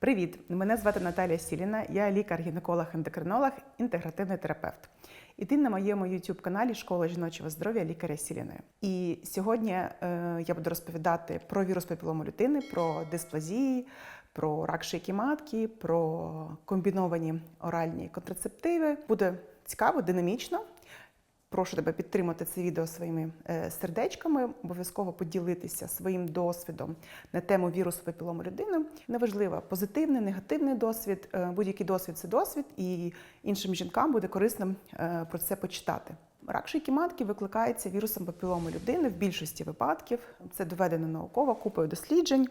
Привіт! Мене звати Наталія Сіліна, я лікар-гінеколог-ендокринолог, інтегративний терапевт. І ти на моєму youtube каналі Школа жіночого здоров'я лікаря Сіліної. І сьогодні е, я буду розповідати про вірус папілому людини, про дисплазії, про рак шийки матки, про комбіновані оральні контрацептиви. Буде цікаво, динамічно. Прошу тебе підтримати це відео своїми е, сердечками, обов'язково поділитися своїм досвідом на тему вірусу папілому людини. Неважливо, позитивний, негативний досвід, е, будь-який досвід це досвід, і іншим жінкам буде корисним е, про це почитати. Рак шийки матки викликається вірусом папілому людини в більшості випадків. Це доведено науково купою досліджень,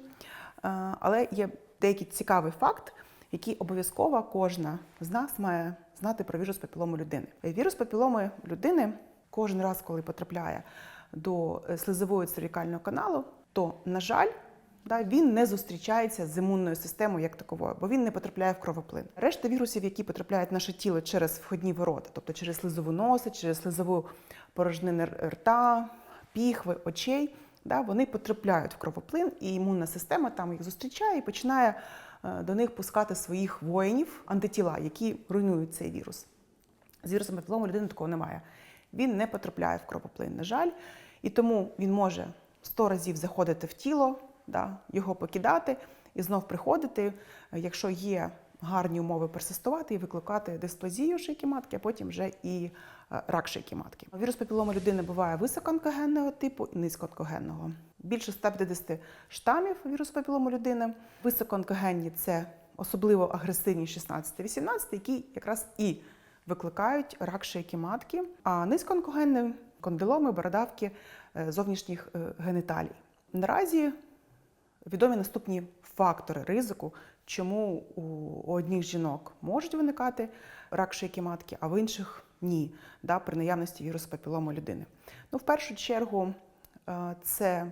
але є деякий цікавий факт, який обов'язково кожна з нас має знати про вірус папілому людини. Вірус папіломи людини кожен раз, коли потрапляє до е, слизової цервікального каналу, то, на жаль, да, він не зустрічається з імунною системою як таковою, бо він не потрапляє в кровоплин. Решта вірусів, які потрапляють в наше тіло через входні ворота, тобто через слизову носа, через слизову порожнину рта, піхви, очей, да, вони потрапляють в кровоплин, і імунна система там їх зустрічає і починає е, до них пускати своїх воїнів, антитіла, які руйнують цей вірус. З вірусом папілому людини такого немає. Він не потрапляє в кровоплин, на жаль, і тому він може 100 разів заходити в тіло, да, його покидати і знов приходити, якщо є гарні умови персистувати і викликати дисплазію шийки матки, а потім вже і рак шийки матки. Вірус папілому людини буває високоонкогенного типу і низькоонкогенного. Більше 150 штамів вірусу папілому людини. Високоонкогенні – це особливо агресивні 16-18, які якраз і викликають рак шийки матки, а низькоонкогенні – кондиломи, бородавки е, зовнішніх е, геніталій. Наразі відомі наступні фактори ризику, чому у одних жінок можуть виникати рак шийки матки, а в інших ні, да, при наявності вірусу папілому людини. Ну, в першу чергу, е, це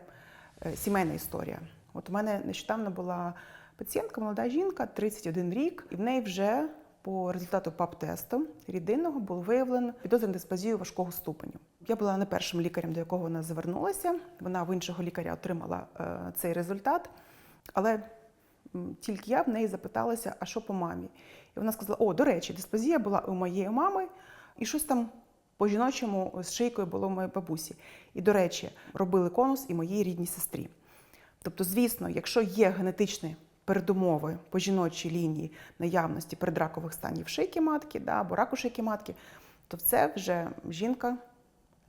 е, сімейна історія. От у мене нещодавно була пацієнтка, молода жінка, 31 рік, і в неї вже по результату ПАП-тесту рідинного було виявлено підозрювану дисплазію важкого ступеню. Я була не першим лікарем, до якого вона звернулася. Вона в іншого лікаря отримала е, цей результат, але тільки я в неї запиталася, а що по мамі? І вона сказала: О, до речі, дисплазія була у моєї мами, і щось там по жіночому з шийкою було у моєї бабусі. І, до речі, робили конус і моїй рідній сестрі. Тобто, звісно, якщо є генетичні передумови по жіночій лінії наявності передракових станів шийки матки да, або раку шийки матки, то це вже жінка,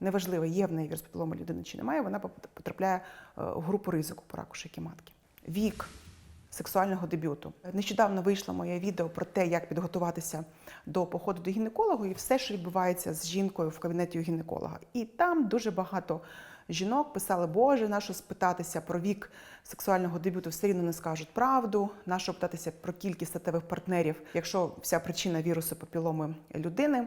неважливо, є в неї вірус людини чи немає, вона потрапляє е, в групу ризику по раку шийки матки. Вік сексуального дебюту. Нещодавно вийшло моє відео про те, як підготуватися до походу до гінеколога і все, що відбувається з жінкою в кабінеті у гінеколога. І там дуже багато жінок писали, Боже, нащо спитатися про вік сексуального дебюту, все рівно не скажуть правду, нащо питатися про кількість статевих партнерів, якщо вся причина вірусу папіломи людини.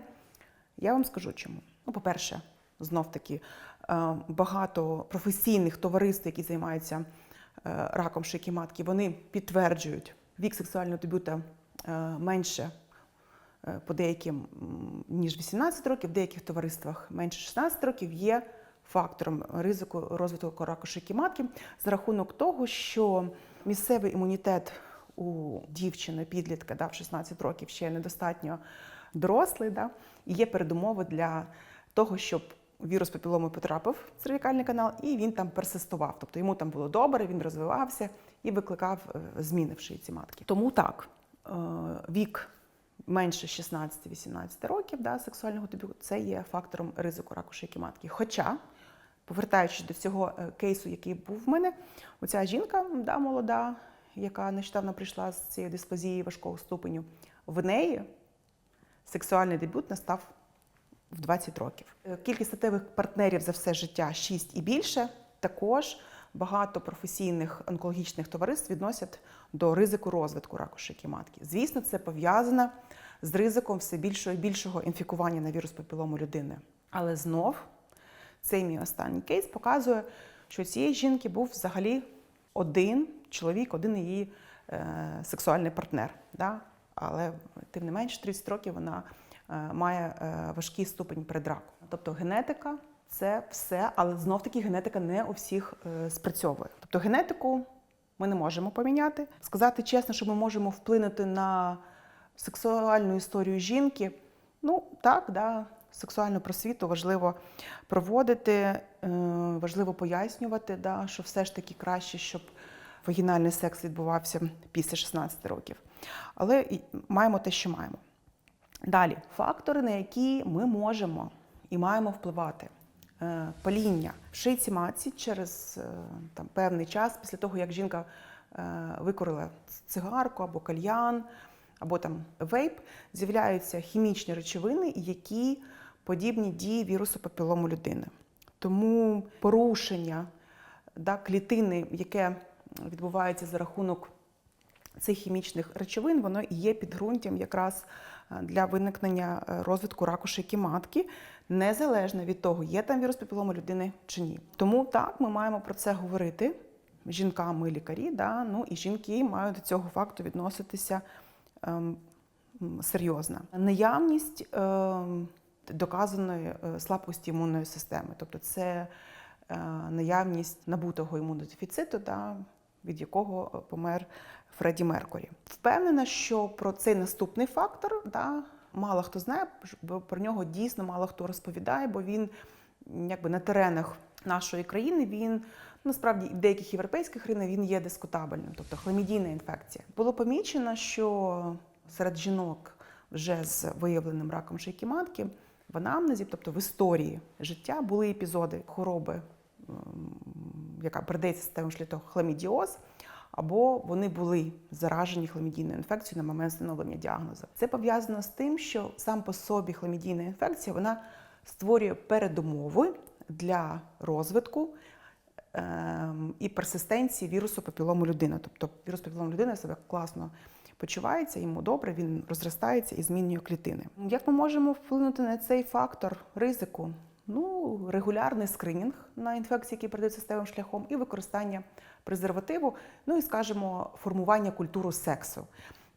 Я вам скажу чому. Ну, по-перше, знов таки е, багато професійних товариств, які займаються раком шийки матки, вони підтверджують вік сексуального дебюта е, менше е, по деяким ніж 18 років, в деяких товариствах менше 16 років є фактором ризику розвитку раку шийки матки. За рахунок того, що місцевий імунітет у дівчини, підлітка да, в 16 років ще недостатньо дорослий, да, і є передумови для того, щоб вірус папіломи потрапив в цервікальний канал, і він там персистував. Тобто йому там було добре, він розвивався і викликав е, зміни в шийці матки. Тому так, е, вік менше 16-18 років да, сексуального дебюту це є фактором ризику раку шийки матки. Хоча, повертаючись до цього е, кейсу, який був в мене, оця жінка да, молода, яка нещодавно прийшла з цією дисплазією важкого ступеню, в неї сексуальний дебют настав в 20 років. Е, Кількість статевих партнерів за все життя 6 і більше. Також багато професійних онкологічних товариств відносять до ризику розвитку раку шийки матки. Звісно, це пов'язано з ризиком все більшого і більшого інфікування на вірус папілому людини. Але знов цей мій останній кейс показує, що цієї жінки був взагалі один чоловік, один її е, сексуальний партнер. Да? Але тим не менш, 30 років вона має е, важкий ступень предраку. Тобто генетика це все, але знов таки генетика не у всіх е, спрацьовує. Тобто генетику ми не можемо поміняти. Сказати чесно, що ми можемо вплинути на сексуальну історію жінки. Ну так, да, сексуальну просвіту важливо проводити, е, важливо пояснювати, да, що все ж таки краще, щоб вагінальний секс відбувався після 16 років. Але маємо те, що маємо. Далі фактори, на які ми можемо і маємо впливати. Е, Паління в шийці матці через е, там, певний час після того, як жінка е, викорила цигарку або кальян, або там вейп, з'являються хімічні речовини, які подібні дії вірусу папілому людини. Тому порушення да, клітини, яке відбувається за рахунок цих хімічних речовин, воно і є підґрунтям якраз для виникнення е, розвитку раку шийки матки, незалежно від того, є там вірус папілому людини чи ні. Тому так ми маємо про це говорити. Жінкам ми лікарі, да, ну і жінки мають до цього факту відноситися ем, серйозно. Наявність ем, доказаної е, слабкості імунної системи, тобто це е, наявність набутого імунодефіциту, да, від якого е, помер Фредді Меркурі. Впевнена, що про цей наступний фактор да, мало хто знає, бо про нього дійсно мало хто розповідає, бо він якби на теренах нашої країни він насправді в деяких європейських країнах він є дискутабельним, тобто хламідійна інфекція. Було помічено, що серед жінок вже з виявленим раком шийки матки в анамнезі, тобто в історії життя, були епізоди хвороби, яка передається системою шлітого хламідіоз, або вони були заражені хламідійною інфекцією на момент встановлення діагнозу. Це пов'язано з тим, що сам по собі хламідійна інфекція вона створює передумови для розвитку ем, і персистенції вірусу папілому людини. Тобто вірус папілому людини себе класно почувається, йому добре, він розростається і змінює клітини. Як ми можемо вплинути на цей фактор ризику? Ну, регулярний скринінг на інфекції, які передаються статевим шляхом, і використання презервативу, ну і, скажімо, формування культури сексу.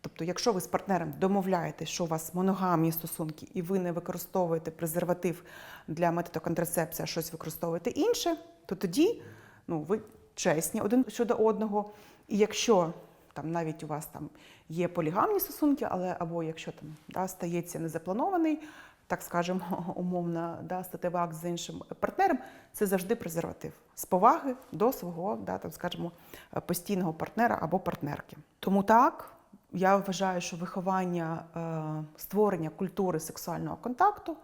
Тобто, якщо ви з партнером домовляєтесь, що у вас моногамні стосунки, і ви не використовуєте презерватив для методу контрацепції, а щось використовуєте інше, то тоді ну, ви чесні один щодо одного. І якщо там навіть у вас там є полігамні стосунки, але або якщо там да, стається незапланований, так скажемо, умовно, да, статевий акт з іншим партнером, це завжди презерватив з поваги до свого, да, там, скажімо, постійного партнера або партнерки. Тому так. Я вважаю, що виховання е, створення культури сексуального контакту,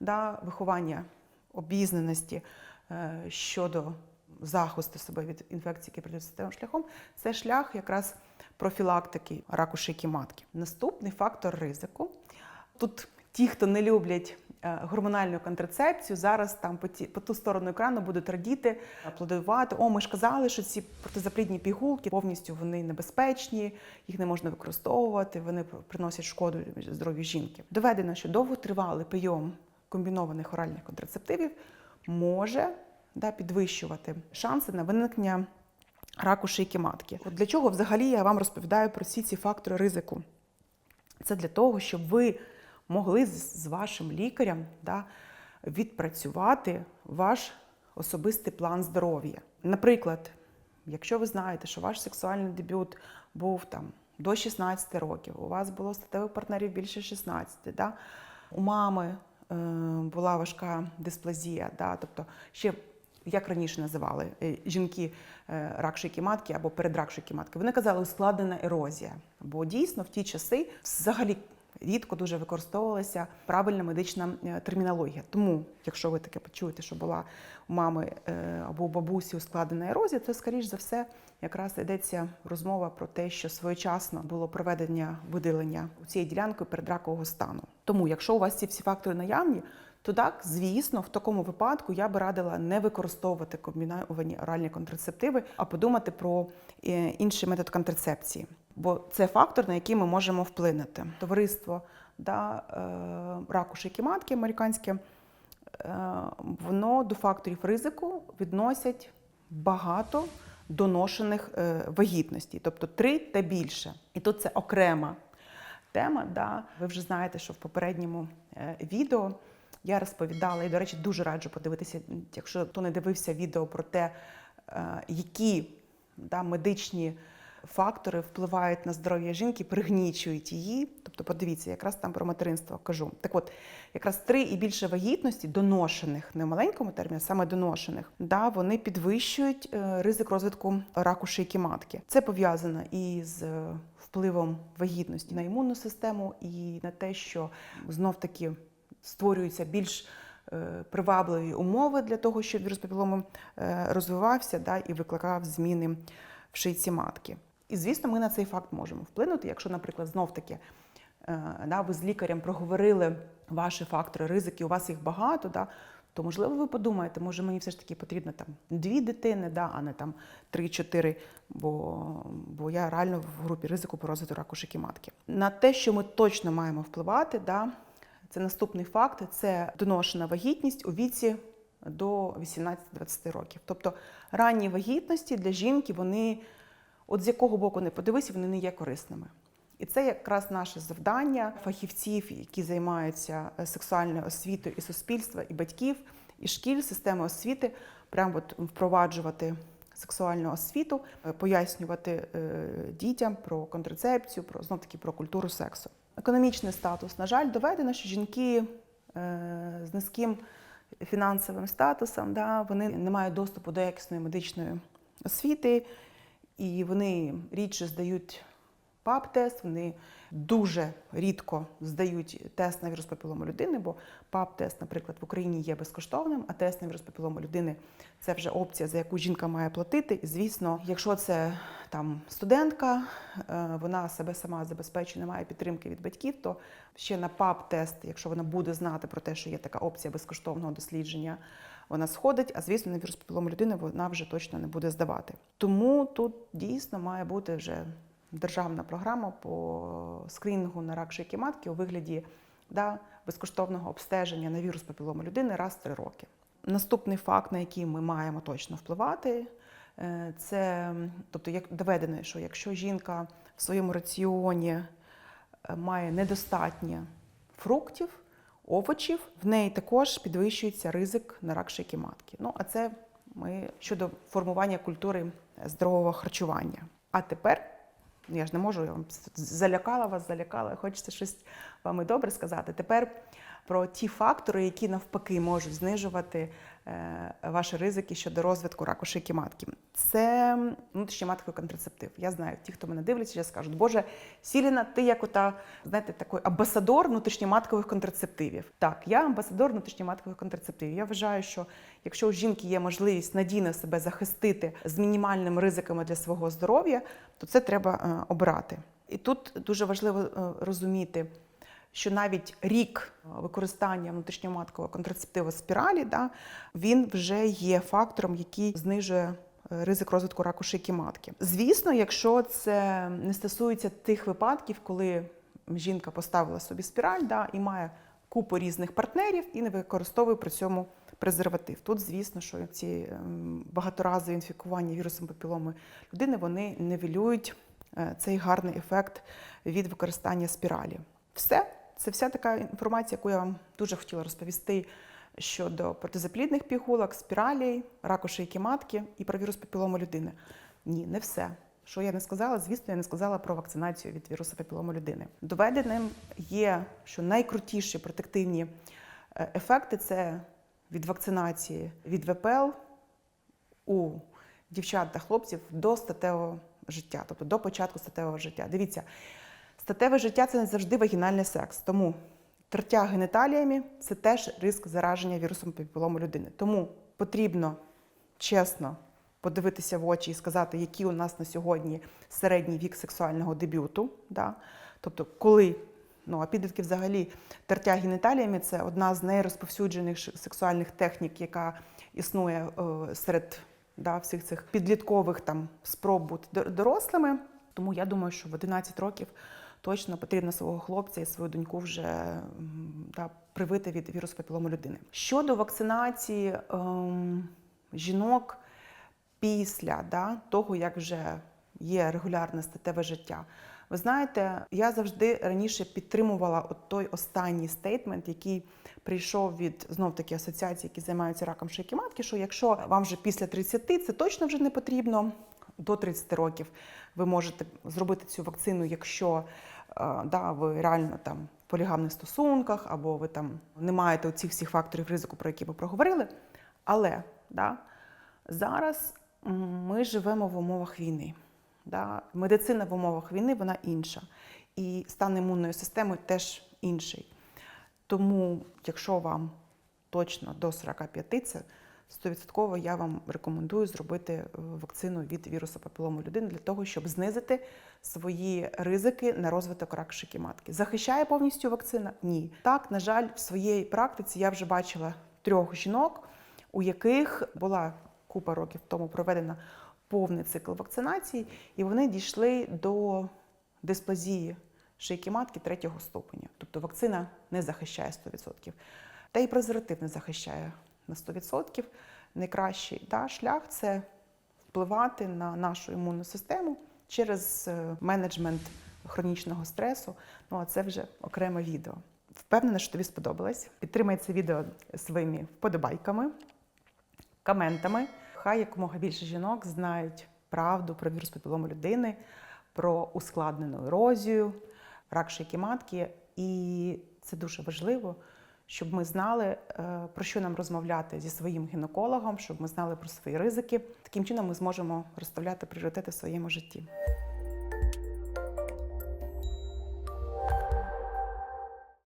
да, виховання обізнаності е, щодо захисту себе від інфекцій, які шляхом, це шлях якраз профілактики раку шийки матки. Наступний фактор ризику. Тут ті, хто не люблять е, гормональну контрацепцію, зараз там по, ті, по ту сторону екрану будуть радіти, аплодувати. О, ми ж казали, що ці протизаплідні пігулки повністю вони небезпечні, їх не можна використовувати, вони приносять шкоду здоров'ю жінки. Доведено, що довготривалий прийом комбінованих оральних контрацептивів може да, підвищувати шанси на виникнення раку шийки матки. От для чого взагалі я вам розповідаю про всі ці фактори ризику? Це для того, щоб ви могли з вашим лікарем да, відпрацювати ваш особистий план здоров'я. Наприклад, якщо ви знаєте, що ваш сексуальний дебют був там до 16 років, у вас було статевих партнерів більше 16, да, у мами е, була важка дисплазія, да, тобто ще як раніше називали е, жінки е, рак шийки матки або передрак шийки матки, вони казали ускладнена ерозія. Бо дійсно в ті часи взагалі рідко дуже використовувалася правильна медична е, термінологія. Тому, якщо ви таке почуєте, що була у мами е, або у бабусі ускладнена ерозія, то скоріш за все якраз йдеться розмова про те, що своєчасно було проведення виділення у цієї ділянки передракового стану. Тому, якщо у вас ці всі фактори наявні, то так, звісно, в такому випадку я би радила не використовувати комбіновані оральні контрацептиви, а подумати про е, інший метод контрацепції. Бо це фактор, на який ми можемо вплинути. Товариство да, е, раку шийки матки американське, воно до факторів ризику відносять багато доношених е, вагітностей, тобто три та більше. І тут це окрема тема. Да. Ви вже знаєте, що в попередньому е, відео я розповідала, і, до речі, дуже раджу подивитися, якщо хто не дивився відео про те, які да, медичні фактори впливають на здоров'я жінки, пригнічують її. Тобто, подивіться, якраз там про материнство кажу. Так от, якраз три і більше вагітності, доношених, не в маленькому терміні, а саме доношених, да, вони підвищують е, ризик розвитку раку шийки матки. Це пов'язано із е, впливом вагітності на імунну систему і на те, що знов таки створюються більш е, привабливі умови для того, щоб вірус розвивався да, і викликав зміни в шийці матки. І звісно, ми на цей факт можемо вплинути, якщо, наприклад, знов таки е, да, ви з лікарем проговорили ваші фактори ризики, у вас їх багато, да, то можливо ви подумаєте, може мені все ж таки потрібно там дві дитини, да, а не там три-чотири, бо, бо я реально в групі ризику по розвитку раку шийки матки. На те, що ми точно маємо впливати, да, це наступний факт це доношена вагітність у віці до 18-20 років. Тобто ранні вагітності для жінки, вони, от з якого боку не подивися, вони не є корисними. І це якраз наше завдання фахівців, які займаються е, сексуальною освітою і суспільства, і батьків, і шкіл, системи освіти, прямо от впроваджувати сексуальну освіту, е, пояснювати е, дітям про контрацепцію, про знов таки про культуру сексу. Економічний статус, на жаль, доведено, що жінки з низьким фінансовим статусом, да, вони не мають доступу до якісної медичної освіти, і вони рідше здають ПАП-тест, вони дуже рідко здають тест на вірус папілому людини, бо ПАП-тест, наприклад, в Україні є безкоштовним, а тест на вірус папілому людини це вже опція, за яку жінка має платити. І звісно, якщо це там студентка, е, вона себе сама забезпечує, не має підтримки від батьків, то ще на ПАП-тест, якщо вона буде знати про те, що є така опція безкоштовного дослідження, вона сходить, а звісно, на вірус папілому людини вона вже точно не буде здавати. Тому тут дійсно має бути вже державна програма по скринінгу на рак шийки матки у вигляді да, безкоштовного обстеження на вірус папілому людини раз в три роки. Наступний факт, на який ми маємо точно впливати, е, це тобто, як доведено, що якщо жінка в своєму раціоні е, має недостатньо фруктів, овочів, в неї також підвищується ризик на рак шийки матки. Ну, а це ми щодо формування культури здорового харчування. А тепер я ж не можу, я вам залякала вас, залякала. Хочеться щось вам і добре сказати. Тепер про ті фактори, які навпаки можуть знижувати е, ваші ризики щодо розвитку раку шийки матки. Це внутрішньоматковий контрацептив. Я знаю, ті, хто мене дивляться, скажуть, Боже, Сіліна, ти як ота, знаєте, такий амбасадор внутрішньоматкових контрацептивів. Так, я амбасадор внутрішньоматкових контрацептивів. Я вважаю, що якщо у жінки є можливість надійно себе захистити з мінімальними ризиками для свого здоров'я, то це треба е, обирати. І тут дуже важливо е, розуміти що навіть рік використання внутрішньоматкового контрацептиву спіралі, да, він вже є фактором, який знижує е, ризик розвитку раку шийки матки. Звісно, якщо це не стосується тих випадків, коли жінка поставила собі спіраль да, і має купу різних партнерів і не використовує при цьому презерватив. Тут, звісно, що ці ем, багаторазові інфікування вірусом папіломи людини вони нивелюють е, цей гарний ефект від використання спіралі. Все. Це вся така інформація, яку я вам дуже хотіла розповісти щодо протизаплідних пігулок, спіралей, раку шийки матки і про вірус папілому людини. Ні, не все. Що я не сказала, звісно, я не сказала про вакцинацію від вірусу папілому людини. Доведеним є, що найкрутіші протективні е, ефекти це від вакцинації від ВПЛ у дівчат та хлопців до статевого життя, тобто до початку статевого життя. Дивіться. Статеве життя це не завжди вагінальний секс. Тому тертя геніталіями це теж риск зараження вірусом папілому людини. Тому потрібно чесно подивитися в очі і сказати, який у нас на сьогодні середній вік сексуального дебюту. Да? Тобто, коли ну а підлітки взагалі тертя геніталіями це одна з найрозповсюджених сексуальних технік, яка існує е, серед да, всіх цих підліткових там спроб бути дорослими. Тому я думаю, що в 11 років точно потрібно свого хлопця і свою доньку вже да, привити від вірусу папілому людини. Щодо вакцинації ем, жінок після да, того, як вже є регулярне статеве життя. Ви знаєте, я завжди раніше підтримувала от той останній стейтмент, який прийшов від знов таки асоціації, які займаються раком шийки матки, що якщо вам вже після 30, це точно вже не потрібно до 30 років ви можете зробити цю вакцину, якщо е, да, ви реально там в полігамних стосунках, або ви там не маєте цих всіх факторів ризику, про які ми проговорили. Але да, зараз ми живемо в умовах війни. Да? Медицина в умовах війни вона інша. І стан імунної системи теж інший. Тому, якщо вам точно до 45, це 100% я вам рекомендую зробити е, вакцину від вірусу папілому людини для того, щоб знизити свої ризики на розвиток рак шики матки. Захищає повністю вакцина? Ні. Так, на жаль, в своїй практиці я вже бачила трьох жінок, у яких була купа років тому проведена повний цикл вакцинації, і вони дійшли до дисплазії шийки матки третього ступеня. Тобто вакцина не захищає 100%. Та й презерватив не захищає на 100%. Найкращий да, шлях це впливати на нашу імунну систему через е, менеджмент хронічного стресу. Ну а це вже окреме відео. Впевнена, що тобі сподобалось. Підтримай це відео своїми вподобайками, коментами. Хай якомога більше жінок знають правду про вірус папілому людини, про ускладнену ерозію, рак шийки матки. І це дуже важливо, щоб ми знали, е, про що нам розмовляти зі своїм гінекологом, щоб ми знали про свої ризики. Таким чином ми зможемо розставляти пріоритети в своєму житті.